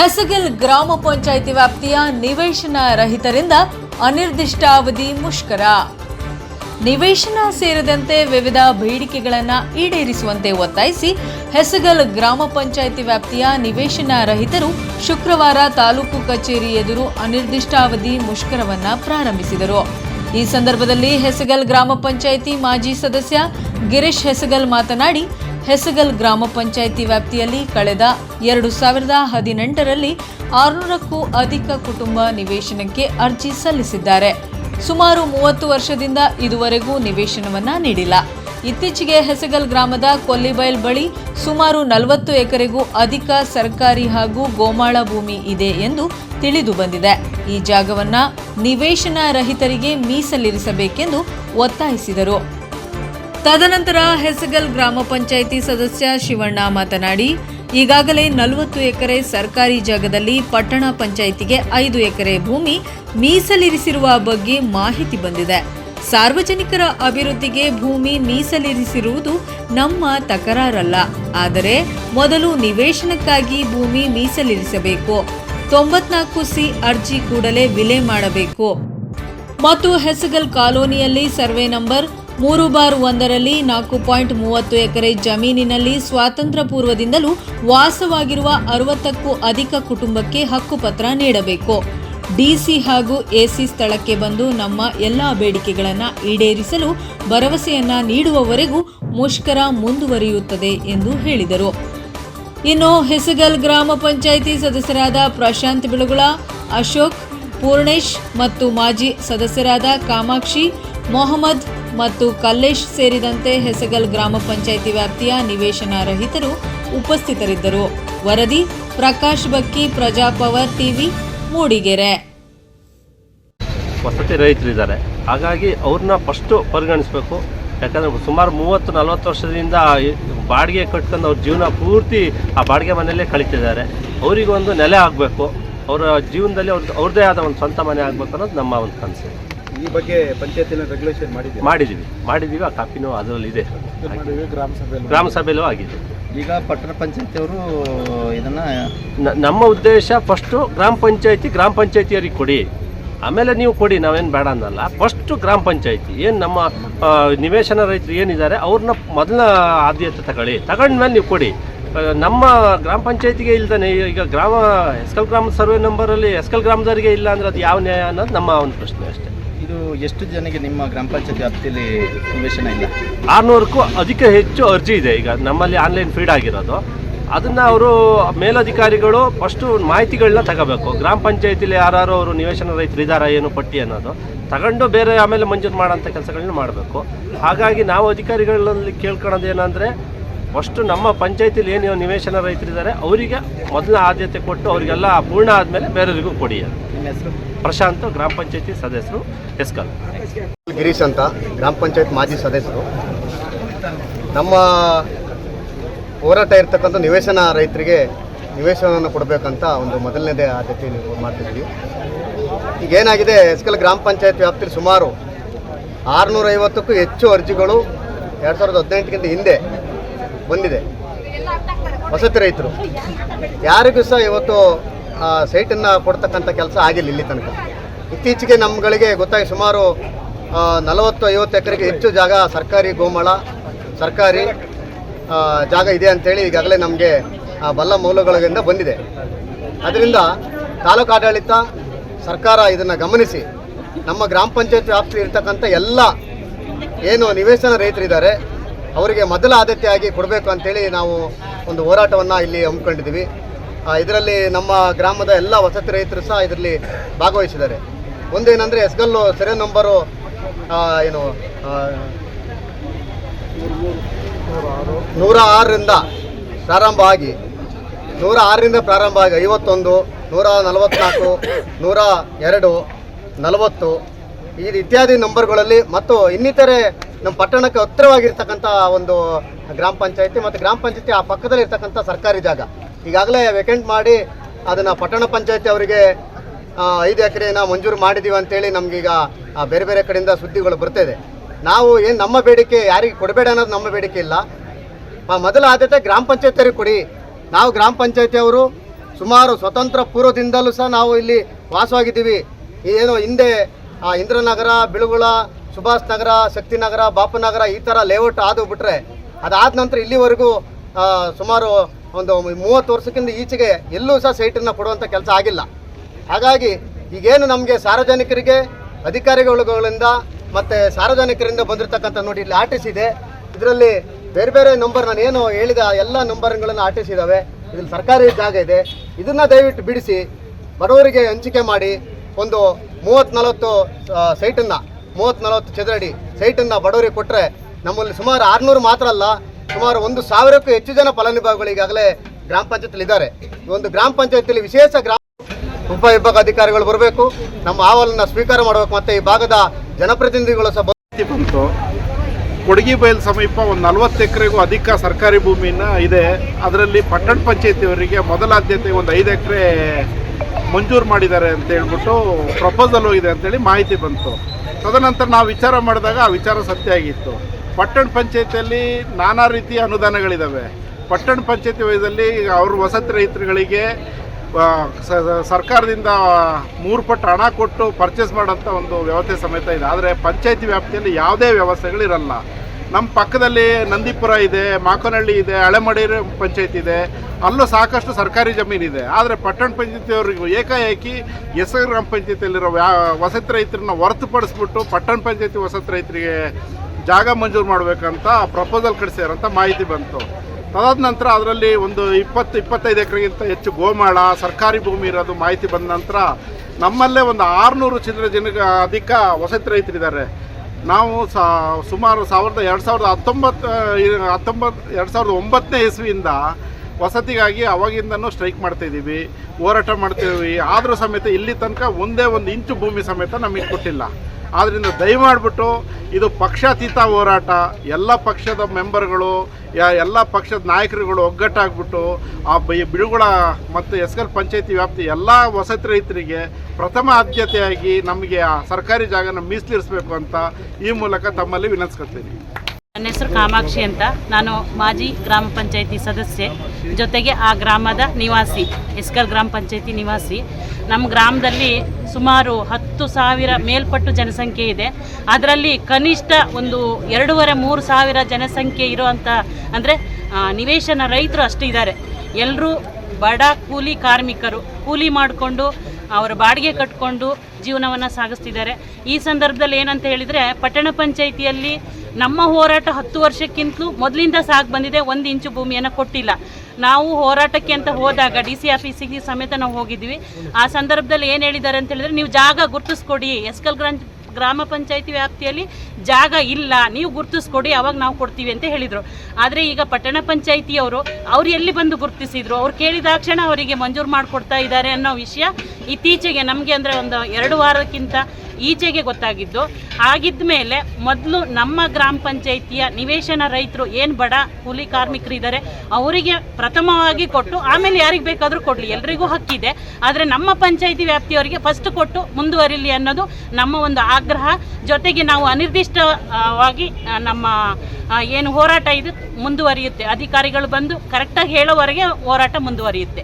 ಹೆಸಗಲ್ ಗ್ರಾಮ ಪಂಚಾಯಿತಿ ವ್ಯಾಪ್ತಿಯ ನಿವೇಶನ ರಹಿತರಿಂದ ಅನಿರ್ದಿಷ್ಟಾವಧಿ ಮುಷ್ಕರ. ನಿವೇಶನ ಸೇರಿದಂತೆ ವಿವಿಧ ಬೇಡಿಕೆಗಳನ್ನು ಈಡೇರಿಸುವಂತೆ ಒತ್ತಾಯಿಸಿ ಹೆಸಗಲ್ ಗ್ರಾಮ ಪಂಚಾಯಿತಿ ವ್ಯಾಪ್ತಿಯ ನಿವೇಶನ ರಹಿತರು ಶುಕ್ರವಾರ ತಾಲೂಕು ಕಚೇರಿ ಎದುರು ಅನಿರ್ದಿಷ್ಟಾವಧಿ ಮುಷ್ಕರವನ್ನ ಪ್ರಾರಂಭಿಸಿದರು. ಈ ಸಂದರ್ಭದಲ್ಲಿ ಹೆಸಗಲ್ ಗ್ರಾಮ ಪಂಚಾಯಿತಿ ಮಾಜಿ ಸದಸ್ಯ ಗಿರೀಶ್ ಹೆಸಗಲ್ ಮಾತನಾಡಿ ಹೆಸಗಲ್ ಗ್ರಾಮ ಪಂಚಾಯಿತಿ ವ್ಯಾಪ್ತಿಯಲ್ಲಿ ಕಳೆದ ಎರಡು ಸಾವಿರದ ಹದಿನೆಂಟರಲ್ಲಿ ಆರುನೂರಕ್ಕೂ ಅಧಿಕ ಕುಟುಂಬ ನಿವೇಶನಕ್ಕೆ ಅರ್ಜಿ ಸಲ್ಲಿಸಿದ್ದಾರೆ. ಸುಮಾರು ಮೂವತ್ತು ವರ್ಷದಿಂದ ಇದುವರೆಗೂ ನಿವೇಶನವನ್ನ ನೀಡಿಲ್ಲ. ಇತ್ತೀಚೆಗೆ ಹೆಸಗಲ್ ಗ್ರಾಮದ ಕೊಲ್ಲಿಬೈಲ್ ಬಳಿ ಸುಮಾರು ನಲವತ್ತು ಎಕರೆಗೂ ಅಧಿಕ ಸರ್ಕಾರಿ ಹಾಗೂ ಗೋಮಾಳ ಭೂಮಿ ಇದೆ ಎಂದು ತಿಳಿದು ಬಂದಿದೆ. ಈ ಜಾಗವನ್ನ ನಿವೇಶನ ರಹಿತರಿಗೆ ಮೀಸಲಿರಿಸಬೇಕೆಂದು ಒತ್ತಾಯಿಸಿದರು. ತದನಂತರ ಹೆಸಗಲ್ ಗ್ರಾಮ ಪಂಚಾಯಿತಿ ಸದಸ್ಯ ಶಿವಣ್ಣ ಮಾತನಾಡಿ, ಈಗಾಗಲೇ ನಲವತ್ತು ಎಕರೆ ಸರ್ಕಾರಿ ಜಾಗದಲ್ಲಿ ಪಟ್ಟಣ ಪಂಚಾಯಿತಿಗೆ ಐದು ಎಕರೆ ಭೂಮಿ ಮೀಸಲಿರಿಸಿರುವ ಬಗ್ಗೆ ಮಾಹಿತಿ ಬಂದಿದೆ. ಸಾರ್ವಜನಿಕರ ಅಭಿವೃದ್ಧಿಗೆ ಭೂಮಿ ಮೀಸಲಿರಿಸಿರುವುದು ನಮ್ಮ ತಕರಾರಲ್ಲ. ಆದರೆ ಮೊದಲು ನಿವೇಶನಕ್ಕಾಗಿ ಭೂಮಿ ಮೀಸಲಿರಿಸಬೇಕು. ತೊಂಬತ್ನಾಲ್ಕು ಸಿ ಅರ್ಜಿ ಕೂಡಲೇ ವಿಲೆ ಮಾಡಬೇಕು. ಮತ್ತು ಹೆಸಗಲ್ ಕಾಲೋನಿಯಲ್ಲಿ ಸರ್ವೆ ನಂಬರ್ ಮೂರು ಬಾರ್ ಒಂದರಲ್ಲಿ ನಾಲ್ಕು ಪಾಯಿಂಟ್ ಮೂವತ್ತು ಎಕರೆ ಜಮೀನಿನಲ್ಲಿ ಸ್ವಾತಂತ್ರ್ಯ ಪೂರ್ವದಿಂದಲೂ ವಾಸವಾಗಿರುವ ಅರವತ್ತಕ್ಕೂ ಅಧಿಕ ಕುಟುಂಬಕ್ಕೆ ಹಕ್ಕುಪತ್ರ ನೀಡಬೇಕು. ಡಿಸಿ ಹಾಗೂ ಎಸಿ ಸ್ಥಳಕ್ಕೆ ಬಂದು ನಮ್ಮ ಎಲ್ಲ ಬೇಡಿಕೆಗಳನ್ನು ಈಡೇರಿಸಲು ಭರವಸೆಯನ್ನ ನೀಡುವವರೆಗೂ ಮುಷ್ಕರ ಮುಂದುವರಿಯುತ್ತದೆ ಎಂದು ಹೇಳಿದರು. ಇನ್ನು ಹೆಸಗಲ್ ಗ್ರಾಮ ಪಂಚಾಯಿತಿ ಸದಸ್ಯರಾದ ಪ್ರಶಾಂತ್ ಬಿಳುಗುಳ, ಅಶೋಕ್, ಪೂರ್ಣೇಶ್ ಮತ್ತು ಮಾಜಿ ಸದಸ್ಯರಾದ ಕಾಮಾಕ್ಷಿ, ಮೊಹಮ್ಮದ್ ಮತ್ತು ಕಲ್ಲೇಶ್ ಸೇರಿದಂತೆ ಹೆಸಗಲ್ ಗ್ರಾಮ ಪಂಚಾಯಿತಿ ವ್ಯಾಪ್ತಿಯ ನಿವೇಶನ ರಹಿತರು ಉಪಸ್ಥಿತರಿದ್ದರು. ವರದಿ, ಪ್ರಕಾಶ್ ಬಕ್ಕಿ ಪ್ರಜಾಪವರ್ ಟಿವಿ, ಮೂಡಿಗೆರೆ. ವಸತಿ ರೈತರಿದ್ದಾರೆ. ಹಾಗಾಗಿ ಅವ್ರನ್ನ ಫಸ್ಟು ಪರಿಗಣಿಸಬೇಕು. ಯಾಕಂದರೆ ಸುಮಾರು ಮೂವತ್ತು, ನಲ್ವತ್ತು ವರ್ಷದಿಂದ ಬಾಡಿಗೆ ಕಟ್ಕೊಂಡು ಅವ್ರ ಜೀವನ ಪೂರ್ತಿ ಆ ಬಾಡಿಗೆ ಮನೆಯಲ್ಲೇ ಕಳೀತಿದ್ದಾರೆ. ಅವರಿಗೊಂದು ನೆಲೆ ಆಗಬೇಕು. ಅವರ ಜೀವನದಲ್ಲಿ ಅವ್ರದ್ದು ಅವ್ರದ್ದೇ ಆದ ಒಂದು ಸ್ವಂತ ಮನೆ ಆಗಬೇಕು ಅನ್ನೋದು ನಮ್ಮ ಒಂದು ಕನಸು. ಈ ಬಗ್ಗೆ ಪಂಚಾಯತಿನ ರೆಗ್ಯುಲೇಷನ್ ಮಾಡಿದ್ದೀವಿ ಮಾಡಿದ್ದೀವಿ. ಮಾಡಿದ್ದೀವಿ ಆ ಕಾಪಿನೂ ಅದರಲ್ಲಿ ಇದೆ. ಗ್ರಾಮ ಸಭೆಯಲ್ಲಿ ಗ್ರಾಮ ಸಭೆಯಲ್ಲೂ ಆಗಿದೆ. ಈಗ ಪಟ್ಟಣ ಪಂಚಾಯತಿಯವರು ಇದನ್ನ ನಮ್ಮ ಉದ್ದೇಶ ಫಸ್ಟು ಗ್ರಾಮ ಪಂಚಾಯತಿ ಗ್ರಾಮ ಪಂಚಾಯತಿಯರಿಗೆ ಕೊಡಿ. ಆಮೇಲೆ ನೀವು ಕೊಡಿ ನಾವೇನು ಬೇಡ ಅನ್ನಲ್ಲ. ಫಸ್ಟು ಗ್ರಾಮ ಪಂಚಾಯತಿ ಏನು ನಮ್ಮ ನಿವೇಶನ ರೈತರು ಏನಿದ್ದಾರೆ ಅವ್ರನ್ನ ಮೊದಲ ಆದ್ಯತೆ ತಗೊಳ್ಳಿ. ತಗೊಂಡ್ಮೇಲೆ ನೀವು ಕೊಡಿ. ನಮ್ಮ ಗ್ರಾಮ ಪಂಚಾಯತಿಗೆ ಇಲ್ದಾನೆ ಈಗ ಗ್ರಾಮ ಎಸ್ಕಲ್ ಗ್ರಾಮ ಸರ್ವೆ ನಂಬರಲ್ಲಿ ಎಸ್ಕಲ್ ಗ್ರಾಮದವರಿಗೆ ಇಲ್ಲ ಅಂದ್ರೆ ಅದು ಯಾವ ನ್ಯಾಯ ಅನ್ನೋದು ನಮ್ಮ ಒಂದು ಪ್ರಶ್ನೆ ಅಷ್ಟೇ. ಇದು ಎಷ್ಟು ಜನಕ್ಕೆ ನಿಮ್ಮ ಗ್ರಾಮ ಪಂಚಾಯತಿ ವ್ಯಾಪ್ತಿಯಲ್ಲಿ ನಿವೇಶನ ಇಲ್ಲ? ಆರುನೂರಕ್ಕೂ ಅಧಿಕ ಹೆಚ್ಚು ಅರ್ಜಿ ಇದೆ. ಈಗ ನಮ್ಮಲ್ಲಿ ಆನ್ಲೈನ್ ಫೀಡ್ ಆಗಿರೋದು. ಅದನ್ನು ಅವರು ಮೇಲಧಿಕಾರಿಗಳು ಫಸ್ಟು ಮಾಹಿತಿಗಳನ್ನ ತಗೋಬೇಕು. ಗ್ರಾಮ ಪಂಚಾಯತಿಲಿ ಯಾರು ಅವರು ನಿವೇಶನ ರೈತರು ಇದ್ದಾರಾ ಏನು ಪಟ್ಟಿ ಅನ್ನೋದು. ತಗೊಂಡು ಬೇರೆ ಆಮೇಲೆ ಮಂಜೂರು ಮಾಡೋಂಥ ಕೆಲಸಗಳನ್ನ ಮಾಡಬೇಕು. ಹಾಗಾಗಿ ನಾವು ಅಧಿಕಾರಿಗಳಲ್ಲಿ ಕೇಳ್ಕೊಳೋದು ಏನಂದರೆ ಫಸ್ಟು ನಮ್ಮ ಪಂಚಾಯತಿಲಿ ಏನು ನಿವೇಶನ ರೈತರಿದ್ದಾರೆ ಅವರಿಗೆ ಮೊದಲ ಆದ್ಯತೆ ಕೊಟ್ಟು ಅವರಿಗೆಲ್ಲ ಪೂರ್ಣ ಆದಮೇಲೆ ಬೇರೆಯವರಿಗೂ ಕೊಡಿ. ನಿಮ್ಮ ಹೆಸರು? ಪ್ರಶಾಂತ್, ಗ್ರಾಮ ಪಂಚಾಯತಿ ಸದಸ್ಯರು, ಎಸ್ಕಲ್. ಗಿರೀಶ್ ಅಂತ, ಗ್ರಾಮ ಪಂಚಾಯತ್ ಮಾಜಿ ಸದಸ್ಯರು. ನಮ್ಮ ಹೋರಾಟ ಇರ್ತಕ್ಕಂಥ ನಿವೇಶನ ರೈತರಿಗೆ ನಿವೇಶನವನ್ನು ಕೊಡಬೇಕಂತ ಒಂದು ಮೊದಲನೇದೇ ಆದ್ಯತೆ ನೀವು ಮಾಡ್ತಿದ್ವಿ ಈಗ ಏನಾಗಿದೆ, ಎಸ್ಕಲ್ ಗ್ರಾಮ ಪಂಚಾಯತ್ ವ್ಯಾಪ್ತಿಯಲ್ಲಿ ಸುಮಾರು ಆರುನೂರೈವತ್ತಕ್ಕೂ ಹೆಚ್ಚು ಅರ್ಜಿಗಳು ಎರಡು ಸಾವಿರದ ಹದಿನೆಂಟಕ್ಕಿಂತ ಹಿಂದೆ ಬಂದಿದೆ. ವಸತಿ ರೈತರು. ಯಾರಿಗೂ ಸಹ ಇವತ್ತು ಸೈಟನ್ನು ಕೊಡ್ತಕ್ಕಂಥ ಕೆಲಸ ಆಗಿಲ್ಲ ಇಲ್ಲಿ ತನಕ. ಇತ್ತೀಚೆಗೆ ನಮ್ಮಗಳಿಗೆ ಗೊತ್ತಾಗಿ ಸುಮಾರು ನಲವತ್ತು ಐವತ್ತು ಎಕರೆಗೆ ಹೆಚ್ಚು ಜಾಗ ಸರ್ಕಾರಿ ಗೋಮಳ, ಸರ್ಕಾರಿ ಜಾಗ ಇದೆ ಅಂತೇಳಿ ಈಗಾಗಲೇ ನಮಗೆ ಬಲ್ಲ ಮೌಲ್ಯಗಳಿಂದ ಬಂದಿದೆ. ಅದರಿಂದ ತಾಲೂಕು ಆಡಳಿತ, ಸರ್ಕಾರ ಇದನ್ನು ಗಮನಿಸಿ, ನಮ್ಮ ಗ್ರಾಮ ಪಂಚಾಯತ್ ವ್ಯಾಪ್ತಿ ಇರ್ತಕ್ಕಂಥ ಎಲ್ಲ ಏನು ನಿವೇಶನ ರೈತರಿದ್ದಾರೆ, ಅವರಿಗೆ ಮೊದಲ ಆದ್ಯತೆಯಾಗಿ ಕೊಡಬೇಕು ಅಂತೇಳಿ ನಾವು ಒಂದು ಹೋರಾಟವನ್ನು ಇಲ್ಲಿ ಹಮ್ಮಿಕೊಂಡಿದ್ದೀವಿ. ಇದರಲ್ಲಿ ನಮ್ಮ ಗ್ರಾಮದ ಎಲ್ಲ ವಸತಿ ರೈತರು ಸಹ ಇದರಲ್ಲಿ ಭಾಗವಹಿಸಿದ್ದಾರೆ. ಒಂದೇನೆಂದರೆ ಎಸ್ಗಲ್ಲು ಸೆರೆ ನಂಬರು ಏನು ನೂರ ಆರರಿಂದ ಪ್ರಾರಂಭ ಆಗಿ, ನೂರ ಆರರಿಂದ ಪ್ರಾರಂಭ ಆಗಿ ಐವತ್ತೊಂದು, ನೂರ ನಲವತ್ನಾಲ್ಕು, ನೂರ ಎರಡು, ನಲವತ್ತು, ಈ ಇತ್ಯಾದಿ ನಂಬರ್ಗಳಲ್ಲಿ ಮತ್ತು ಇನ್ನಿತರೆ ನಮ್ಮ ಪಟ್ಟಣಕ್ಕೆ ಹತ್ತಿರವಾಗಿರ್ತಕ್ಕಂಥ ಒಂದು ಗ್ರಾಮ ಪಂಚಾಯತಿ ಮತ್ತು ಗ್ರಾಮ ಪಂಚಾಯತಿ ಆ ಪಕ್ಕದಲ್ಲಿ ಇರ್ತಕ್ಕಂಥ ಸರ್ಕಾರಿ ಜಾಗ. ಈಗಾಗಲೇ ವೇಕೆಂಟ್ ಮಾಡಿ ಅದನ್ನು ಪಟ್ಟಣ ಪಂಚಾಯತಿ ಅವರಿಗೆ ಐದು ಎಕರೆನ ಮಂಜೂರು ಮಾಡಿದ್ದೀವಿ ಅಂತೇಳಿ ನಮಗೀಗ ಬೇರೆ ಬೇರೆ ಕಡೆಯಿಂದ ಸುದ್ದಿಗಳು ಬರ್ತಿದೆ ನಾವು ಏನು ನಮ್ಮ ಬೇಡಿಕೆ, ಯಾರಿಗೆ ಕೊಡಬೇಡ ಅನ್ನೋದು ನಮ್ಮ ಬೇಡಿಕೆ ಇಲ್ಲ. ಮೊದಲ ಆದ್ಯತೆ ಗ್ರಾಮ ಪಂಚಾಯತಿಯವ್ರಿಗೆ ಕೊಡಿ. ನಾವು ಗ್ರಾಮ ಪಂಚಾಯತಿ ಅವರು ಸುಮಾರು ಸ್ವತಂತ್ರ ಪೂರ್ವದಿಂದಲೂ ಸಹ ನಾವು ಇಲ್ಲಿ ವಾಸವಾಗಿದ್ದೀವಿ. ಏನು ಹಿಂದೆ ಇಂದ್ರನಗರ, ಬಿಳುಗುಳ, ಸುಭಾಷ್ ನಗರ, ಶಕ್ತಿನಗರ, ಬಾಪುನಗರ ಈ ಥರ ಲೇಔಟ್ ಆದು ಬಿಟ್ರೆ ಅದಾದ ನಂತರ ಇಲ್ಲಿವರೆಗೂ ಸುಮಾರು ಒಂದು ಮೂವತ್ತು ವರ್ಷಕ್ಕಿಂತ ಈಚೆಗೆ ಎಲ್ಲೂ ಸಹ ಸೈಟನ್ನು ಕೊಡುವಂಥ ಕೆಲಸ ಆಗಿಲ್ಲ. ಹಾಗಾಗಿ ಈಗೇನು ನಮಗೆ ಸಾರ್ವಜನಿಕರಿಗೆ, ಅಧಿಕಾರಿಗಳಿಂದ ಮತ್ತು ಸಾರ್ವಜನಿಕರಿಂದ ಬಂದಿರತಕ್ಕಂಥ ನೋಡಿ ಇಲ್ಲಿ ಆರ್ ಟಿ ಸಿ ಇದೆ. ಇದರಲ್ಲಿ ಬೇರೆ ಬೇರೆ ನಂಬರ್ ನಾನು ಏನು ಹೇಳಿದ ಎಲ್ಲ ನಂಬರ್ಗಳನ್ನು ಆರ್ ಟಿ ಸಿ ಇದ್ದಾವೆ ಇದ್ರಲ್ಲಿ ಸರ್ಕಾರಿ ಜಾಗ ಇದೆ. ಇದನ್ನು ದಯವಿಟ್ಟು ಬಿಡಿಸಿ, ಬಡವರಿಗೆ ಹಂಚಿಕೆ ಮಾಡಿ, ಒಂದು ಮೂವತ್ತು ನಲವತ್ತು ಸೈಟನ್ನು ಮೂವತ್ತು ನಲವತ್ತು ಚದರಡಿ ಸೈಟನ್ನು ಬಡವರಿಗೆ ಕೊಟ್ಟರೆ ನಮ್ಮಲ್ಲಿ ಸುಮಾರು ಆರುನೂರು ಮಾತ್ರ ಅಲ್ಲ ಸುಮಾರು ಒಂದು ಸಾವಿರಕ್ಕೂ ಹೆಚ್ಚು ಜನ ಫಲಾನುಭವಿಗಳು ಈಗಾಗಲೇ ಗ್ರಾಮ ಪಂಚಾಯತ್ಲಿ ಇದ್ದಾರೆ. ಒಂದು ಗ್ರಾಮ ಪಂಚಾಯತಿಲಿ ವಿಶೇಷ ಗ್ರಾಮ ಉಪವಿಭಾಗ ಅಧಿಕಾರಿಗಳು ಬರಬೇಕು. ನಮ್ಮ ಅಹವಾಲನ್ನ ಸ್ವೀಕಾರ ಮಾಡಬೇಕು ಮತ್ತೆ ಈ ಭಾಗದ ಜನಪ್ರತಿನಿಧಿಗಳು ಸಹ ಬಂತು. ಕೊಡಗಿ ಬಯಲು ಸಮೀಪ ಒಂದು ನಲವತ್ತು ಎಕರೆಗೂ ಅಧಿಕ ಸರ್ಕಾರಿ ಭೂಮಿನ ಇದೆ. ಅದರಲ್ಲಿ ಪಟ್ಟಣ ಪಂಚಾಯತಿಯವರಿಗೆ ಮೊದಲ ಆದ್ಯತೆ ಒಂದು ಐದು ಎಕರೆ ಮಂಜೂರು ಮಾಡಿದ್ದಾರೆ ಅಂತ ಹೇಳ್ಬಿಟ್ಟು ಪ್ರಪೋಸಲ್ ಹೋಗಿದೆ ಅಂತೇಳಿ ಮಾಹಿತಿ ಬಂತು. ತದನಂತರ ನಾವು ವಿಚಾರ ಮಾಡಿದಾಗ ಆ ವಿಚಾರ ಸತ್ಯ ಆಗಿತ್ತು. ಪಟ್ಟಣ ಪಂಚಾಯತಿಯಲ್ಲಿ ನಾನಾ ರೀತಿಯ ಅನುದಾನಗಳಿದ್ದಾವೆ ಪಟ್ಟಣ ಪಂಚಾಯತಿ ವಯಸ್ಸಲ್ಲಿ ಅವ್ರ ವಸತಿ ರೈತರುಗಳಿಗೆ ಸರ್ಕಾರದಿಂದ ಮೂರು ಪಟ್ಟು ಹಣ ಕೊಟ್ಟು ಪರ್ಚೇಸ್ ಮಾಡೋಂಥ ಒಂದು ವ್ಯವಸ್ಥೆ ಸಮೇತ ಇದೆ. ಆದರೆ ಪಂಚಾಯತಿ ವ್ಯಾಪ್ತಿಯಲ್ಲಿ ಯಾವುದೇ ವ್ಯವಸ್ಥೆಗಳಿರಲ್ಲ. ನಮ್ಮ ಪಕ್ಕದಲ್ಲಿ ನಂದಿಪುರ ಇದೆ, ಮಾಕನಹಳ್ಳಿ ಇದೆ ಹಳೆಮಡಿ ಪಂಚಾಯತ್ ಇದೆ. ಅಲ್ಲೂ ಸಾಕಷ್ಟು ಸರ್ಕಾರಿ ಜಮೀನಿದೆ ಆದರೆ ಪಟ್ಟಣ ಪಂಚಾಯತಿಯವರಿಗೂ ಏಕಾಏಕಿ ಎಸ್ ಗ್ರಾಮ ಪಂಚಾಯತಿಯಲ್ಲಿರೋ ವ್ಯಾ, ವಸತಿ ರೈತರನ್ನ ಹೊರತುಪಡಿಸ್ಬಿಟ್ಟು ಪಟ್ಟಣ ಪಂಚಾಯತಿ ವಸತಿ ರೈತರಿಗೆ ಜಾಗ ಮಂಜೂರು ಮಾಡಬೇಕಂತ ಪ್ರಪೋಸಲ್ ಕಳಿಸ್ಯಾರಂತ ಮಾಹಿತಿ ಬಂತು. ತದಾದ ನಂತರ ಅದರಲ್ಲಿ ಒಂದು ಇಪ್ಪತ್ತು, ಇಪ್ಪತ್ತೈದು ಎಕರೆಗಿಂತ ಹೆಚ್ಚು ಗೋಮಾಳ, ಸರ್ಕಾರಿ ಭೂಮಿ ಇರೋದು ಮಾಹಿತಿ ಬಂದ ನಂತರ ನಮ್ಮಲ್ಲೇ ಒಂದು ಆರುನೂರು ಚಿಲ್ಲರೆ ಅಧಿಕ ವಸತಿ ರೈತರಿದ್ದಾರೆ. ನಾವು ಸಾ, ಸುಮಾರು ಸಾವಿರದ ಎರಡು ಸಾವಿರದ ಹತ್ತೊಂಬತ್ತು ಹತ್ತೊಂಬತ್ತು ಎರಡು ಸಾವಿರದ ಒಂಬತ್ತನೇ ಇಸ್ವಿಯಿಂದ ವಸತಿಗಾಗಿ ಅವಾಗಿಂದನೂ ಸ್ಟ್ರೈಕ್ ಮಾಡ್ತಾಯಿದ್ದೀವಿ ಹೋರಾಟ ಮಾಡ್ತಿದ್ದೀವಿ ಆದರೂ ಸಮೇತ ಇಲ್ಲಿ ತನಕ ಒಂದೇ ಒಂದು ಇಂಚು ಭೂಮಿ ಸಮೇತ ನಮಗೆ ಕೊಟ್ಟಿಲ್ಲ. ಆದ್ದರಿಂದ ದಯಮಾಡಿಬಿಟ್ಟು ಇದು ಪಕ್ಷಾತೀತ ಹೋರಾಟ, ಎಲ್ಲ ಪಕ್ಷದ ಮೆಂಬರ್ಗಳು ಎಲ್ಲ ಪಕ್ಷದ ನಾಯಕರುಗಳು ಒಗ್ಗಟ್ಟಾಗ್ಬಿಟ್ಟು ಆ ಬಿಡುಗುಳ ಮತ್ತು ಎಸ್ಕಲ್ ಪಂಚಾಯತಿ ವ್ಯಾಪ್ತಿ ಎಲ್ಲ ವಸತಿ ರೈತರಿಗೆ ಪ್ರಥಮ ಆದ್ಯತೆಯಾಗಿ ನಮಗೆ ಆ ಸರ್ಕಾರಿ ಜಾಗನ ಮೀಸಲಿರಿಸಬೇಕು ಅಂತ ಈ ಮೂಲಕ ತಮ್ಮಲ್ಲಿ ವಿನಂತಿಸ್ಕೊಳ್ತೀನಿ. ನನ್ನ ಹೆಸರು ಕಾಮಾಕ್ಷಿ ಅಂತ. ನಾನು ಮಾಜಿ ಗ್ರಾಮ ಪಂಚಾಯತಿ ಸದಸ್ಯೆ. ಜೊತೆಗೆ ಆ ಗ್ರಾಮದ ನಿವಾಸಿ ಎಸ್ಕಲ್ ಗ್ರಾಮ ಪಂಚಾಯತಿ ನಿವಾಸಿ. ನಮ್ಮ ಗ್ರಾಮದಲ್ಲಿ ಸುಮಾರು ಹತ್ತು ಸಾವಿರ ಮೇಲ್ಪಟ್ಟು ಜನಸಂಖ್ಯೆ ಇದೆ. ಅದರಲ್ಲಿ ಕನಿಷ್ಠ ಒಂದು ಎರಡೂವರೆ, ಮೂರು ಸಾವಿರ ಜನಸಂಖ್ಯೆ ಇರುವಂಥ ಅಂದರೆ ನಿವೇಶನ ರೈತರು ಅಷ್ಟು ಇದ್ದಾರೆ. ಎಲ್ಲರೂ ಬಡ ಕೂಲಿ ಕಾರ್ಮಿಕರು. ಕೂಲಿ ಮಾಡಿಕೊಂಡು, ಅವರ ಬಾಡಿಗೆ ಕಟ್ಕೊಂಡು ಜೀವನವನ್ನು ಸಾಗಿಸ್ತಿದ್ದಾರೆ. ಈ ಸಂದರ್ಭದಲ್ಲಿ ಏನಂತ ಹೇಳಿದರೆ, ಪಟ್ಟಣ ಪಂಚಾಯಿತಿಯಲ್ಲಿ ನಮ್ಮ ಹೋರಾಟ ಹತ್ತು ವರ್ಷಕ್ಕಿಂತಲೂ ಮೊದಲಿಂದ ಸಾಕು ಬಂದಿದೆ, ಒಂದು ಇಂಚು ಭೂಮಿಯನ್ನು ಕೊಟ್ಟಿಲ್ಲ. ನಾವು ಹೋರಾಟಕ್ಕೆ ಅಂತ ಹೋದಾಗ ಡಿ ಸಿ ಆಫೀಸಿಗೆ ಸಮೇತ ನಾವು ಹೋಗಿದ್ವಿ. ಆ ಸಂದರ್ಭದಲ್ಲಿ ಏನು ಹೇಳಿದ್ದಾರೆ ಅಂತ ಹೇಳಿದ್ರೆ, ನೀವು ಜಾಗ ಗುರುತಿಸ್ಕೊಡಿ. ಎಸ್ಕಲ್ ಗ್ರಾಂ, ಗ್ರಾಮ ಪಂಚಾಯತಿ ವ್ಯಾಪ್ತಿಯಲ್ಲಿ ಜಾಗ ಇಲ್ಲ, ನೀವು ಗುರುತಿಸ್ಕೊಡಿ, ಅವಾಗ ನಾವು ಕೊಡ್ತೀವಿ ಅಂತ ಹೇಳಿದರು. ಆದರೆ ಈಗ ಪಟ್ಟಣ ಪಂಚಾಯಿತಿಯವರು, ಅವ್ರು ಎಲ್ಲಿ ಬಂದು ಗುರುತಿಸಿದ್ರು? ಅವ್ರು ಕೇಳಿದಾಕ್ಷಣ ಅವರಿಗೆ ಮಂಜೂರು ಮಾಡಿಕೊಡ್ತಾ ಇದ್ದಾರೆ ಅನ್ನೋ ವಿಷಯ ಇತ್ತೀಚೆಗೆ ನಮಗೆ ಅಂದರೆ ಒಂದು ಎರಡು ವಾರಕ್ಕಿಂತ ಈಚೆಗೆ ಗೊತ್ತಾಗಿದ್ದು. ಆಗಿದ್ದ ಮೇಲೆ ಮೊದಲು ನಮ್ಮ ಗ್ರಾಮ ಪಂಚಾಯಿತಿಯ ನಿವೇಶನ ರೈತರು ಏನು ಬಡ ಕೂಲಿ ಕಾರ್ಮಿಕರು ಇದ್ದಾರೆ ಅವರಿಗೆ ಪ್ರಥಮವಾಗಿ ಕೊಟ್ಟು ಆಮೇಲೆ ಯಾರಿಗೆ ಬೇಕಾದರೂ ಕೊಡಲಿ. ಎಲ್ರಿಗೂ ಹಕ್ಕಿದೆ. ಆದರೆ ನಮ್ಮ ಪಂಚಾಯಿತಿ ವ್ಯಾಪ್ತಿಯವರಿಗೆ ಫಸ್ಟ್ ಕೊಟ್ಟು ಮುಂದುವರಿಲಿ ಅನ್ನೋದು ನಮ್ಮ ಒಂದು ಆಗ್ರಹ. ಜೊತೆಗೆ ನಾವು ಅನಿರ್ದಿಷ್ಟವಾಗಿ ನಮ್ಮ ಏನು ಹೋರಾಟ ಇದು ಮುಂದುವರಿಯುತ್ತೆ. ಅಧಿಕಾರಿಗಳು ಬಂದು ಕರೆಕ್ಟಾಗಿ ಹೇಳೋವರೆಗೆ ಹೋರಾಟ ಮುಂದುವರಿಯುತ್ತೆ.